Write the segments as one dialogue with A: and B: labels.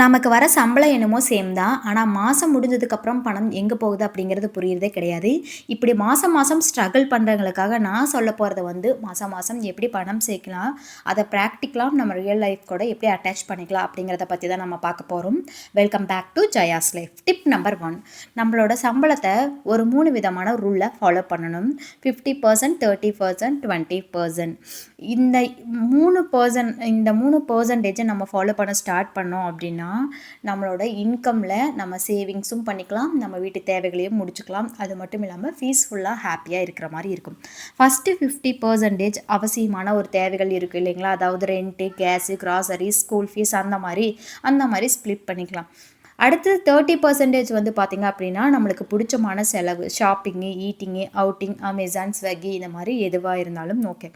A: நமக்கு வர சம்பளம் என்னமோ சேம் தான். ஆனால் மாதம் முடிஞ்சதுக்கப்புறம் பணம் எங்கே போகுது அப்படிங்கிறது புரியுறதே கிடையாது. இப்படி மாதம் மாதம் ஸ்ட்ரகிள் பண்ணுறவங்களுக்காக நான் சொல்ல போகிறத வந்து மாதம் மாதம் எப்படி பணம் சேர்க்கலாம் அதை ப்ராக்டிக்கலாக நம்ம ரியல் லைஃப் கூட எப்படி அட்டாச் பண்ணிக்கலாம் அப்படிங்கிறத பற்றி தான் நம்ம பார்க்க போகிறோம் welcome back to Jaya's life tip number one நம்மளோட சம்பளத்தை ஒரு மூணு விதமான ரூலை ஃபாலோ பண்ணணும். Fifty percent thirty percent twenty percent இந்த மூணு பர்சன்ட் இந்த மூணு பர்சன்டேஜை நம்ம ஃபாலோ பண்ண ஸ்டார்ட் பண்ணோம் அப்படின்னா அப்படின்னா நம்மளோட இன்கமில் நம்ம சேவிங்ஸும் பண்ணிக்கலாம். நம்ம வீட்டு தேவைகளையும் முடிச்சுக்கலாம். அது மட்டும் இல்லாமல் ஃபீஸ்ஃபுல்லாக ஹாப்பியாக இருக்கிற மாதிரி இருக்கும். ஃபஸ்ட்டு ஃபிஃப்டி பர்சன்டேஜ் அவசியமான ஒரு தேவைகள் இருக்குது இல்லைங்களா? அதாவது rent gas grocery school fees அந்த மாதிரி அந்த மாதிரி ஸ்ப்ளிட் பண்ணிக்கலாம். அடுத்து தேர்ட்டி பர்சன்டேஜ் வந்து பார்த்திங்க அப்படின்னா நம்மளுக்கு பிடிச்சமான செலவு shopping eating outing Amazon Swiggy இந்த மாதிரி எதுவாக இருந்தாலும் ஓகே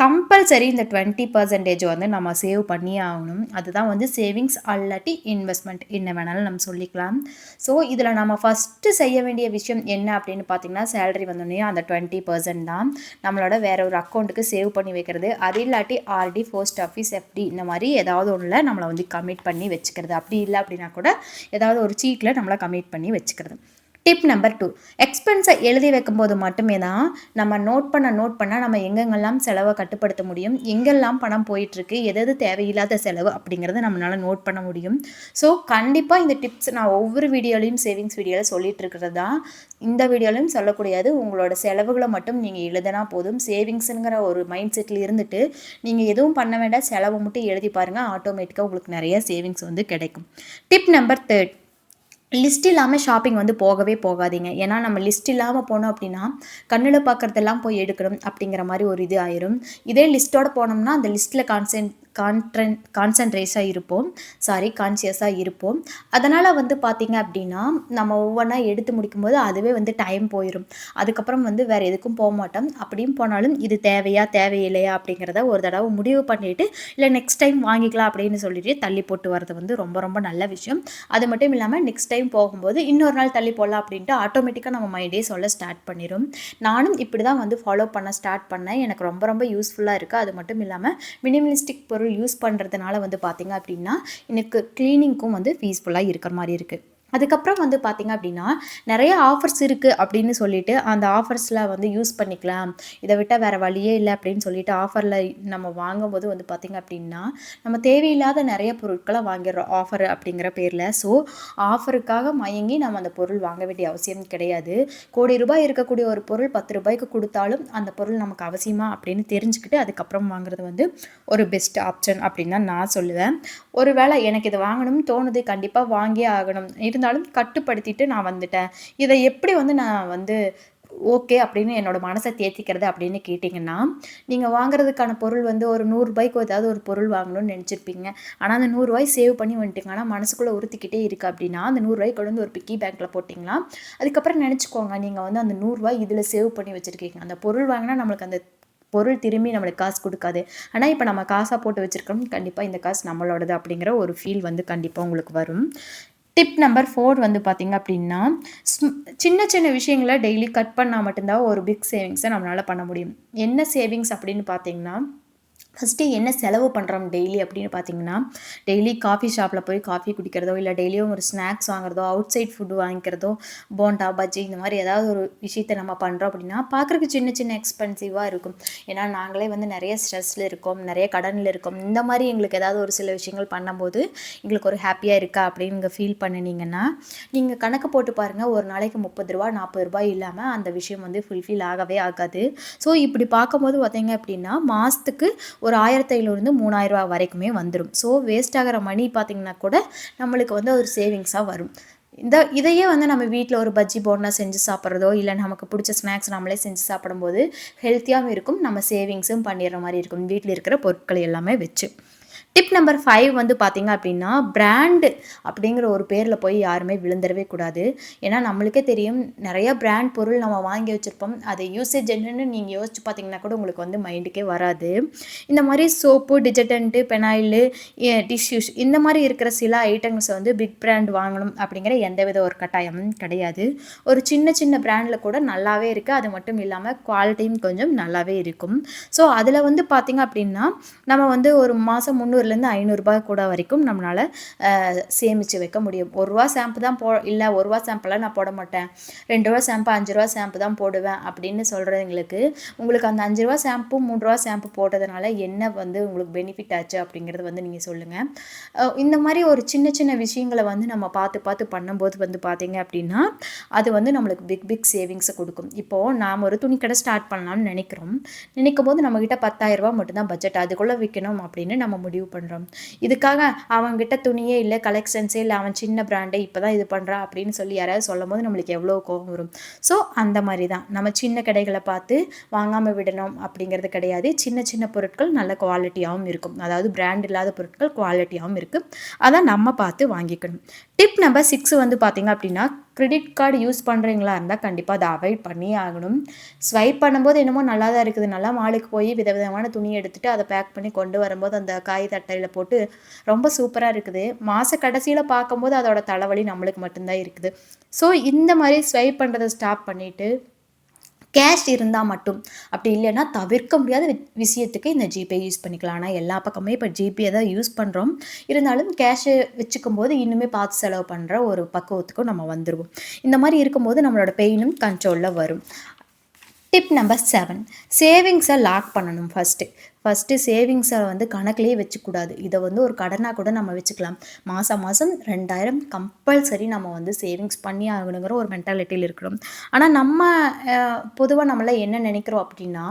A: கம்பல்சரி இந்த டுவெண்ட்டி பர்சன்டேஜ் வந்து நம்ம சேவ் பண்ணியே ஆகணும். அதுதான் வந்து சேவிங்ஸ் அல்லாட்டி இன்வெஸ்ட்மெண்ட். என்ன வேணாலும் நம்ம சொல்லிக்கலாம். ஸோ இதில் நம்ம ஃபஸ்ட்டு செய்ய வேண்டிய விஷயம் என்ன அப்படின்னு பார்த்தீங்கன்னா சேலரி வந்தோடனே அந்த டுவெண்ட்டி பர்சன்ட் தான் நம்மளோட வேற ஒரு அக்கௌண்ட்டுக்கு சேவ் பண்ணி வைக்கிறது. அது இல்லாட்டி ஆர்டி போஸ்ட் ஆஃபீஸ் எஃப்டி இந்த மாதிரி ஏதாவது ஒன்றில் நம்மளை வந்து கமிட் பண்ணி வச்சுக்கிறது. அப்படி இல்லை அப்படின்னா கூட ஏதாவது ஒரு சீட்டில் நம்மளை கமிட் பண்ணி வச்சுக்கிறது. டிப் நம்பர் டூ எக்ஸ்பென்ஸை எழுதி வைக்கும்போது மட்டுமே தான் நம்ம நோட் பண்ண நோட் பண்ணால் நம்ம எங்கெங்கெல்லாம் செலவை கட்டுப்படுத்த முடியும் எங்கெல்லாம் பணம் போயிட்டுருக்கு எது தேவையில்லாத செலவு அப்படிங்கிறத நம்மளால் நோட் பண்ண முடியும். ஸோ கண்டிப்பாக இந்த டிப்ஸ் நான் ஒவ்வொரு வீடியோலையும் சேவிங்ஸ் வீடியோவில் சொல்லிட்டு இருக்கிறது தான். இந்த வீடியோலையும் சொல்லக்கூடியது உங்களோட செலவுகளை மட்டும் நீங்கள் எழுதினா போதும். சேவிங்ஸுங்கிற ஒரு மைண்ட் செட்டில் இருந்துட்டு நீங்கள் எதுவும் பண்ண வேண்டாம். செலவை மட்டும் எழுதி பாருங்கள் ஆட்டோமேட்டிக்காக உங்களுக்கு நிறைய சேவிங்ஸ் வந்து கிடைக்கும். டிப் நம்பர் தேர்ட் லிஸ்ட் இல்லாமல் ஷாப்பிங் வந்து போகவே போகாதீங்க. ஏன்னா நம்ம லிஸ்ட் இல்லாமல் போனோம் அப்படின்னா கண்ணில் பார்க்குறதெல்லாம் போய் எடுக்கணும் அப்படிங்கிற மாதிரி ஒரு இது ஆயிரும். இதே லிஸ்ட்டோட போனோம்னா அந்த லிஸ்ட்டில் கான்சென்ட் கான்ட்ரன் கான்சன்ட்ரேஸாக இருப்போம். சாரி கான்சியஸாக இருப்போம். அதனால் வந்து பார்த்திங்க அப்படின்னா நம்ம ஒவ்வொன்றா எடுத்து முடிக்கும்போது அதுவே வந்து டைம் போயிடும் அதுக்கப்புறம் வந்து வேறு எதுக்கும் போக மாட்டோம். அப்படியும் போனாலும் இது தேவையா தேவையில்லையா அப்படிங்கிறத ஒரு தடவை முடிவு பண்ணிவிட்டு இல்லை நெக்ஸ்ட் டைம் வாங்கிக்கலாம் அப்படின்னு சொல்லிட்டு தள்ளி போட்டு வரது வந்து ரொம்ப ரொம்ப நல்ல விஷயம். அது மட்டும் இல்லாமல் நெக்ஸ்ட் டைம் போகும்போது இன்னொரு நாள் தள்ளி போடலாம் அப்படின்ட்டு ஆட்டோமேட்டிக்காக நம்ம மைண்டே சொல்ல ஸ்டார்ட் பண்ணிடும் நானும் இப்படி தான் வந்து ஃபாலோ பண்ண ஸ்டார்ட் பண்ணேன். எனக்கு ரொம்ப ரொம்ப யூஸ்ஃபுல்லாக இருக்குது அது மட்டும் இல்லாமல் மினிமலிஸ்டிக் பொருள் பொருள் யூஸ் பண்ணுறதுனால வந்து பார்த்திங்க அப்படின்னா எனக்கு க்ளீனிங்க்கும் வந்து பீஸ்ஃபுல்லாக இருக்கிற மாதிரி இருக்குது அதுக்கப்புறம் வந்து பார்த்திங்க அப்படின்னா நிறைய ஆஃபர்ஸ் இருக்குது அப்படின்னு சொல்லிட்டு அந்த ஆஃபர்ஸில் வந்து யூஸ் பண்ணிக்கலாம். இதை விட்டால் வேறு வழியே இல்லை அப்படின்னு சொல்லிட்டு ஆஃபரில் நம்ம வாங்கும்போது வந்து பார்த்திங்க அப்படின்னா நம்ம தேவையில்லாத நிறைய பொருட்களை வாங்கிடுறோம் ஆஃபர் அப்படிங்கிற பேரில். ஸோ ஆஃபருக்காக மயங்கி நம்ம அந்த பொருள் வாங்க வேண்டிய அவசியம் கிடையாது. கோடி ரூபாய் இருக்கக்கூடிய ஒரு பொருள் பத்து ரூபாய்க்கு கொடுத்தாலும் அந்த பொருள் நமக்கு அவசியமா அப்படின்னு தெரிஞ்சுக்கிட்டு அதுக்கப்புறம் வாங்குறது வந்து ஒரு பெஸ்ட் ஆப்ஷன் அப்படின்னு தான் நான் சொல்லுவேன். ஒருவேளை எனக்கு இதை வாங்கணும்னு தோணுது கண்டிப்பாக வாங்கியே ஆகணும். இருந்தாலும் கட்டுப்படுத்திட்டு நான் வந்துட்டேன். இதை எப்படி வந்து நான் வந்து ஓகே அப்படின்னு என்னோடய மனசை தேத்திக்கிறது அப்படின்னு கேட்டிங்கன்னா நீங்கள் வாங்குறதுக்கான பொருள் வந்து ஒரு நூறுரூபாய்க்கு ஏதாவது ஒரு பொருள் வாங்கணும்னு நினச்சிருப்பீங்க. ஆனால் அந்த நூறுரூவாய் சேவ் பண்ணி வந்துட்டிங்க ஆனால் மனசுக்குள்ளே உறுத்திக்கிட்டே இருக்குது அப்படின்னா அந்த நூறுரூவாய் கொண்டு வந்து ஒரு பிக்கி பேங்க்கில் போட்டிங்களா? அதுக்கப்புறம் நினச்சிக்கோங்க நீங்கள் வந்து அந்த நூறுரூவாய் இதில் சேவ் பண்ணி வச்சுருக்கீங்க. அந்த பொருள் வாங்கினா நம்மளுக்கு அந்த பொருள் திரும்பி நம்மளுக்கு காசு கொடுக்காது. ஆனால் இப்போ நம்ம காசாக போட்டு வச்சுருக்கோம் கண்டிப்பாக இந்த காசு நம்மளோடது அப்படிங்கிற ஒரு ஃபீல் வந்து கண்டிப்பாக உங்களுக்கு வரும். டிப் நம்பர் ஃபோர் வந்து பார்த்திங்க அப்படின்னா சின்ன சின்ன விஷயங்களை டெய்லி கட் பண்ணால் மட்டும்தான் ஒரு பிக் சேவிங்ஸை நம்மளால் பண்ண முடியும். என்ன சேவிங்ஸ் அப்படின்னு பார்த்தீங்கன்னா ஃபஸ்ட்டு என்ன செலவு பண்ணுறோம் டெய்லி அப்படின்னு பார்த்தீங்கன்னா டெய்லி காஃபி ஷாப்பில் போய் காஃபி குடிக்கிறதோ இல்லை டெய்லியும் ஒரு ஸ்நாக்ஸ் வாங்குறதோ அவுட் சைட் ஃபுட்டு வாங்கிக்கிறதோ போண்டா பஜ்ஜி இந்த மாதிரி ஏதாவது ஒரு விஷயத்தை நம்ம பண்ணுறோம் அப்படின்னா பார்க்குறக்கு சின்ன சின்ன எக்ஸ்பென்சிவாக இருக்கும். ஏன்னா நாங்களே வந்து நிறைய ஸ்ட்ரெஸ்ஸில் இருக்கோம் நிறைய கடனில் இருக்கோம். இந்த மாதிரி எங்களுக்கு ஏதாவது ஒரு சில விஷயங்கள் பண்ணும்போது எங்களுக்கு ஒரு ஹாப்பியாக இருக்கா அப்படின்னு ஃபீல் பண்ணினீங்கன்னா நீங்கள் கணக்கு போட்டு பாருங்கள் ஒரு நாளைக்கு முப்பது ரூபா நாற்பது ரூபாய் இல்லாமல் அந்த விஷயம் வந்து ஃபுல்ஃபில் ஆகவே ஆகாது. ஸோ இப்படி பார்க்கும்போது பார்த்தீங்க அப்படின்னா மாதத்துக்கு ஒரு ஆயிரத்தி ஐநூறுலேருந்து மூணாயிரரூவா வரைக்குமே வந்துடும் ஸோ வேஸ்ட் ஆகிற மணி பார்த்திங்கன்னா கூட நம்மளுக்கு வந்து ஒரு சேவிங்ஸாக வரும். இந்த இதையே வந்து நம்ம வீட்டில் ஒரு பஜ்ஜி போனா செஞ்சு சாப்பிட்றதோ இல்லை நமக்கு பிடிச்ச ஸ்நாக்ஸ் நம்மளே செஞ்சு சாப்பிடும்போது ஹெல்த்தியாகவும் இருக்கும். நம்ம சேவிங்ஸும் பண்ணிடுற மாதிரி இருக்கும். வீட்டில் இருக்கிற பொருட்கள் எல்லாமே வச்சு. டிப் நம்பர் ஃபைவ் வந்து பார்த்திங்க அப்படின்னா பிராண்டு அப்படிங்கிற ஒரு பேரில் போய் யாருமே விழுந்துடவே கூடாது. ஏன்னா நம்மளுக்கே தெரியும் நிறைய பிராண்ட் பொருள் நம்ம வாங்கி வச்சுருப்போம். அதை யூசேஜ் என்னன்னு நீங்கள் யோசிச்சு பார்த்தீங்கன்னா கூட உங்களுக்கு வந்து மைண்டுக்கே வராது. இந்த மாதிரி சோப்பு டிஜர்டன்ட்டு பெனாயிலு டிஷ்யூஸ் இந்த மாதிரி இருக்கிற சில ஐட்டம்ஸை வந்து பிக் பிராண்ட் வாங்கணும் அப்படிங்கிற எந்த வித ஒரு கட்டாயமும் கிடையாது. ஒரு சின்ன சின்ன பிராண்டில் கூட நல்லாவே இருக்குது அது மட்டும் இல்லாமல் குவாலிட்டியும் கொஞ்சம் நல்லாவே இருக்கும். ஸோ அதில் வந்து பார்த்திங்க அப்படின்னா நம்ம வந்து ஒரு மாதம் முந்நூறு முந்நூறுலேருந்து ஐநூறுரூபா கூட வரைக்கும் நம்மளால் சேமித்து வைக்க முடியும். ஒரு ரூபா ஷாம்பு தான் போ இல்லை ஒரு ரூபா ஷாம்பெல்லாம் நான் போட மாட்டேன். ரெண்டு ரூபா ஷாம்பு அஞ்சு ரூபா ஷாம்பு தான் போடுவேன் அப்படின்னு சொல்கிறவங்களுக்கு உங்களுக்கு அந்த அஞ்சு ரூபா ஷாம்பு மூணு ரூபா ஷாம்பு போட்டதுனால என்ன வந்து உங்களுக்கு பெனிஃபிட் ஆச்சு அப்படிங்கிறது வந்து நீங்கள் சொல்லுங்கள் இந்த மாதிரி ஒரு சின்ன சின்ன விஷயங்களை வந்து நம்ம பார்த்து பார்த்து பண்ணும்போது வந்து பார்த்தீங்க அப்படின்னா அது வந்து நம்மளுக்கு பிக் பிக் சேவிங்ஸை கொடுக்கும். இப்போது நாம் ஒரு துணிக்கடை ஸ்டார்ட் பண்ணலாம்னு நினைக்கிறோம். நினைக்கும் போது நம்மக்கிட்ட பத்தாயிரரூபா மட்டும்தான் பட்ஜெட் அதுக்குள்ளே விற்கணும் அப்படின்னு நம்ம முடிவு பண்ணுறோம் இதுக்காக அவங்ககிட்ட துணியே இல்லை கலெக்ஷன்ஸே இல்லை அவன் சின்ன பிராண்டே இப்போ தான் இது பண்ணுறான் அப்படின்னு சொல்லி யாராவது சொல்லும் போது நம்மளுக்கு எவ்வளோ கோபம் வரும். ஸோ அந்த மாதிரி தான். நம்ம சின்ன கடைகளை பார்த்து வாங்காமல் விடணும் அப்படிங்கிறது கிடையாது. சின்ன சின்ன பொருட்கள் நல்ல குவாலிட்டியாகவும் இருக்கும். அதாவது பிராண்ட் இல்லாத பொருட்கள் குவாலிட்டியாகவும் இருக்குது அதை நம்ம பார்த்து வாங்கிக்கணும். டிப் நம்பர் சிக்ஸ் வந்து பார்த்திங்க அப்படின்னா கிரெடிட் கார்டு யூஸ் பண்ணுறீங்களா இருந்தால் கண்டிப்பாக அதை அவாய்ட் பண்ணி ஆகணும். ஸ்வைப் பண்ணும்போது என்னமோ நல்லா தான் இருக்குது. நல்லா மாலுக்கு போய் விதவிதமான துணி எடுத்துகிட்டு அதை பேக் பண்ணி கொண்டு வரும்போது அந்த காய் தட்டையில் போட்டு ரொம்ப சூப்பராக இருக்குது. மாத கடைசியில் பார்க்கும்போது அதோட தலைவலி நம்மளுக்கு மட்டும்தான் இருக்குது. ஸோ இந்த மாதிரி ஸ்வைப் பண்ணுறதை ஸ்டாப் பண்ணிவிட்டு கேஷ் இருந்தால் மட்டும். அப்படி இல்லைன்னா தவிர்க்க முடியாத விஷயத்துக்கு இந்த ஜிபே யூஸ் பண்ணிக்கலாம். ஆனால் எல்லா பக்கமே இப்போ ஜிபே தான் யூஸ் பண்ணுறோம் இருந்தாலும் கேஷை வச்சுக்கும் போது இன்னுமே பார்த்து செலவு பண்ணுற ஒரு பக்குவத்துக்கும் நம்ம வந்துடுவோம் இந்த மாதிரி இருக்கும்போது நம்மளோட பெயினும் கண்ட்ரோலில் வரும். டிப் நம்பர் செவன் சேவிங்ஸை லாக் பண்ணணும் ஃபஸ்ட்டு ஃபஸ்ட்டு சேவிங்ஸை வந்து கணக்குலேயே வச்சுக்கூடாது. இதை வந்து ஒரு கடனாக கூட நம்ம வச்சுக்கலாம். மாதம் மாதம் ரெண்டாயிரம் கம்பல்சரி நம்ம வந்து சேவிங்ஸ் பண்ணி ஆகணுங்கிற ஒரு மென்டாலிட்டியில் இருக்கிறோம். ஆனால் நம்ம பொதுவாக நம்மள என்ன நினைக்கிறோம் அப்படின்னா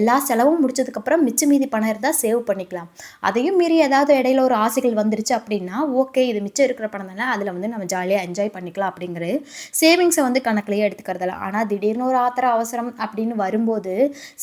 A: எல்லா செலவும் முடிச்சதுக்கப்புறம் மிச்ச மீதி பணம் இருந்தால் சேவ் பண்ணிக்கலாம். அதையும் மீறி ஏதாவது இடையில ஒரு ஆசைகள் வந்துருச்சு அப்படின்னா ஓகே இது மிச்சம் இருக்கிற பணம் தானே அதில் வந்து நம்ம ஜாலியாக என்ஜாய் பண்ணிக்கலாம் அப்படிங்கிறது சேவிங்ஸை வந்து கணக்குலேயே எடுத்துக்கிறதில்ல. ஆனால் திடீர்னு ஒரு ஆத்திர அவசரம் அப்படின்னு வரும்போது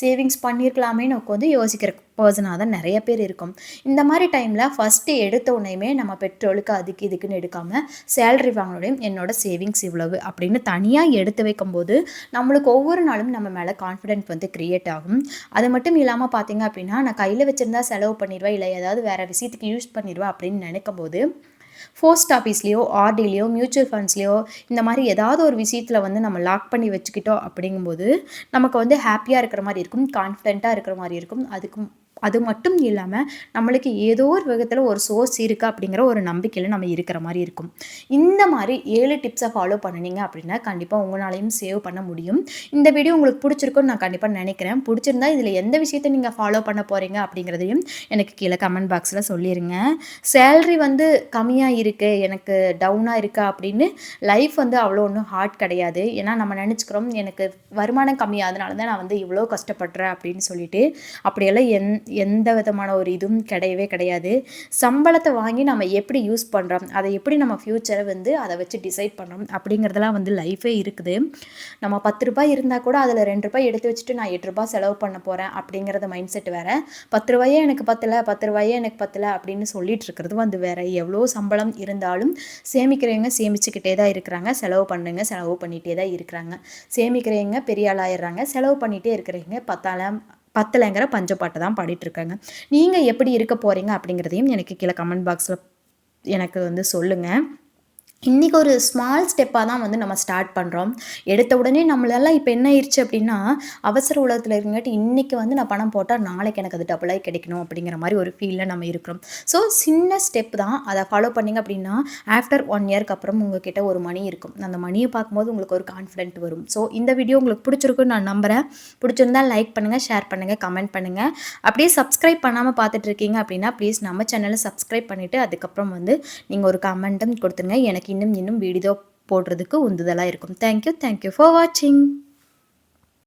A: சேவிங்ஸ் பண்ணியிருக்கலாமே நமக்கு வந்து யோசிக்கிற பர்சனாக தான் நிறைய பேர் இருக்கும். இந்த மாதிரி டைமில் ஃபஸ்ட்டு எடுத்த உடனேயுமே நம்ம பெட்ரோலுக்கு அதுக்கு இதுக்குன்னு எடுக்காமல் சேலரி வாங்கினோடையும் என்னோட சேவிங்ஸ் இவ்வளவு அப்படின்னு தனியாக எடுத்து வைக்கும்போது நம்மளுக்கு ஒவ்வொரு நாளும் நம்ம மேலே கான்ஃபிடென்ட் வந்து க்ரியேட் ஆகும். அது மட்டும் இல்லாமல் பார்த்தீங்க அப்படின்னா நான் கையில் வச்சுருந்தா செலவு பண்ணிடுவேன் இல்லை ஏதாவது வேறு விஷயத்துக்கு யூஸ் பண்ணிடுவேன் அப்படின்னு நினைக்கும் போது போஸ்ட் ஆஃபீஸ்லேயோ ஆர்டிலேயோ மியூச்சுவல் ஃபண்ட்ஸ்லேயோ இந்த மாதிரி ஏதாவது ஒரு விஷயத்தில் வந்து நம்ம லாக் பண்ணி வச்சுக்கிட்டோம் அப்படிங்கும்போது நமக்கு வந்து ஹாப்பியாக இருக்கிற மாதிரி இருக்கும் கான்ஃபிடென்ட்டாக இருக்கிற மாதிரி இருக்கும். அதுக்கும் அது மட்டும் இல்லாமல் நம்மளுக்கு ஏதோ ஒரு விதத்தில் ஒரு சோர்ஸ் இருக்குது அப்படிங்கிற ஒரு நம்பிக்கையில் நம்ம இருக்கிற மாதிரி இருக்கும். இந்த மாதிரி ஏழு டிப்ஸை ஃபாலோ பண்ணினீங்க அப்படின்னா கண்டிப்பாக உங்களாலையும் சேவ் பண்ண முடியும். இந்த வீடியோ உங்களுக்கு பிடிச்சிருக்குன்னு நான் கண்டிப்பாக நினைக்கிறேன். பிடிச்சிருந்தா இதில் எந்த விஷயத்தை நீங்கள் ஃபாலோ பண்ண போகிறீங்க அப்படிங்கிறதையும் எனக்கு கீழே கமெண்ட் பாக்ஸில் சொல்லிடுங்க சேல்ரி வந்து கம்மியாக இருக்குது எனக்கு டவுனாக இருக்கா அப்படின்னு லைஃப் வந்து அவ்வளோ ஒன்றும் ஹார்ட் கிடையாது. ஏன்னா நம்ம நினச்சிக்கிறோம் எனக்கு வருமானம் கம்மியாதனால தான் நான் வந்து இவ்வளோ கஷ்டப்படுறேன் அப்படின்னு சொல்லிட்டு அப்படியெல்லாம் என் எந்த விதமான ஒரு இதுவும் கிடையவே கிடையாது. சம்பளத்தை வாங்கி நம்ம எப்படி யூஸ் பண்ணுறோம் அதை எப்படி நம்ம ஃப்யூச்சரை வந்து அதை வச்சு டிசைட் பண்ணுறோம் அப்படிங்கிறதெல்லாம் வந்து லைஃபே இருக்குது. நம்ம பத்து ரூபாய் இருந்தால் கூட அதில் ரெண்டு ரூபாய் எடுத்து வச்சுட்டு நான் எட்டு ரூபாய் செலவு பண்ண போகிறேன் அப்படிங்கிறத மைண்ட் செட் வேறு. பத்து ரூபாயே எனக்கு பத்தலை பத்து ரூபாயே எனக்கு பத்தலை அப்படின்னு சொல்லிட்டு இருக்கிறது வந்து வேறு. எவ்வளோ சம்பளம் இருந்தாலும் சேமிக்கிறவங்க சேமிச்சுக்கிட்டே தான் இருக்கிறாங்க. செலவு பண்ணுங்க செலவு பண்ணிகிட்டே தான் இருக்கிறாங்க. சேமிக்கிறவங்க பெரிய ஆளாயிடுறாங்க செலவு பண்ணிகிட்டே இருக்கிறவங்க பத்தாயிரம் பத்தலைங்கிற பஞ்சப்பாட்டை தான் பாடிட்டுருக்காங்க. நீங்கள் எப்படி இருக்க போகிறீங்க அப்படிங்கிறதையும் எனக்கு கீழே கமெண்ட் பாக்ஸில் எனக்கு வந்து சொல்லுங்கள் இன்றைக்கி ஒரு ஸ்மால் ஸ்டெப்பாக தான் வந்து நம்ம ஸ்டார்ட் பண்ணுறோம் எடுத்த உடனே நம்மளெல்லாம் இப்போ என்ன ஆயிடுச்சு அப்படின்னா அவசர உலகத்தில் இருங்காட்டி இன்றைக்கி வந்து நான் பணம் போட்டால் நாளைக்கு எனக்கு அது டபுளாக கிடைக்கணும் அப்படிங்கிற மாதிரி ஒரு ஃபீலில் நம்ம இருக்கிறோம். ஸோ சின்ன ஸ்டெப் தான். அதை ஃபாலோ பண்ணிங்க அப்படின்னா ஆஃப்டர் ஒன் இயர்க்கு அப்புறம் உங்ககிட்ட ஒரு மணி இருக்கும். அந்த மணியை பார்க்கும்போது உங்களுக்கு ஒரு கான்ஃபிடென்ட் வரும். ஸோ இந்த வீடியோ உங்களுக்கு பிடிச்சிருக்குன்னு நான் நம்புகிறேன் பிடிச்சிருந்தால் லைக் பண்ணுங்கள் ஷேர் பண்ணுங்கள் கமெண்ட் பண்ணுங்கள் அப்படியே சப்ஸ்கிரைப் பண்ணாமல் பார்த்துட்டு இருக்கீங்க அப்படின்னா ப்ளீஸ் நம்ம சேனலை சப்ஸ்கிரைப் பண்ணிவிட்டு அதுக்கப்புறம் வந்து நீங்கள் ஒரு கமெண்ட்டும் கொடுத்துருங்க. எனக்கு இன்னும் இன்னும் வீடியோ போடுறதுக்கு உந்துதலாக இருக்கும். தேங்க்யூ தேங்க்யூ ஃபார் வாட்சிங்